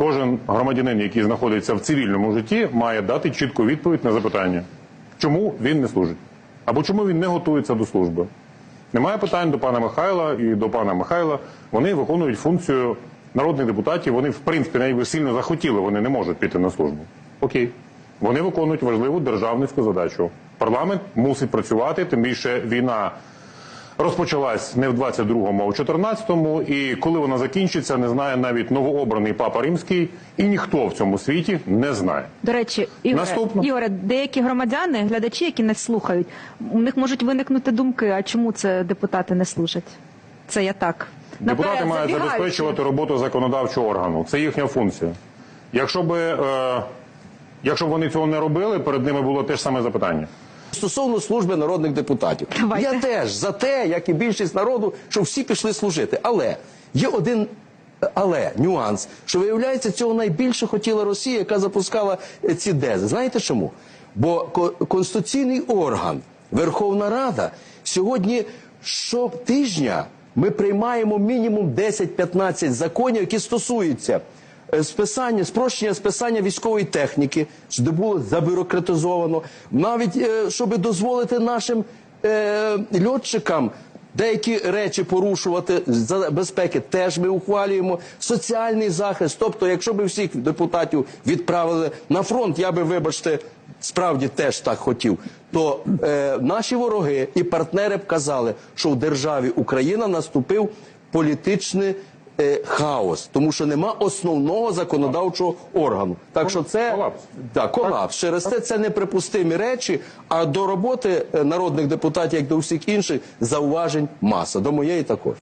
Кожен громадянин, який знаходиться в цивільному житті, має дати чітку відповідь на запитання, чому він не служить, або чому він не готується до служби. Немає питань до пана Михайла і до пана Михайла. Вони виконують функцію народних депутатів. Вони, в принципі, навіть сильно захотіли, вони не можуть піти на службу. Окей. Вони виконують важливу державницьку задачу. Парламент мусить працювати, тим більше війна розпочалась не в 22-му, а в 14-му. І коли вона закінчиться, не знає навіть новообраний папа римський, і ніхто в цьому світі не знає. До речі, Ігоре, Наступно. Ігоре, деякі громадяни, глядачі, які нас слухають, у них можуть виникнути думки, а чому це депутати не служать? Це я так. Депутати Наперед мають забігаючи. забезпечувати роботу законодавчого органу. Це їхня функція. Якщо би е, якщо б вони цього не робили, перед ними було те ж саме запитання. Стосовно служби народних депутатів, Давайте. я теж за те, як і більшість народу, щоб всі пішли служити. Але є один але нюанс, що виявляється, цього найбільше хотіла Росія, яка запускала е, ці дези. Знаєте чому? Бо конституційний орган, Верховна Рада, сьогодні щотижня ми приймаємо мінімум 10-15 законів, які стосуються списання, спрощення списання військової техніки, де було забюрократизовано, навіть е, щоб дозволити нашим е, льотчикам деякі речі порушувати за безпеки, теж ми ухвалюємо соціальний захист. Тобто, якщо б всіх депутатів відправили на фронт, я би, вибачте, справді теж так хотів. То е, наші вороги і партнери б казали, що в державі Україна наступив політичний е, хаос, тому що нема основного законодавчого органу. Так що це Колапс. Да, колапс. Через це це неприпустимі речі. А до роботи е, народних депутатів, як до всіх інших, зауважень маса. До моєї також.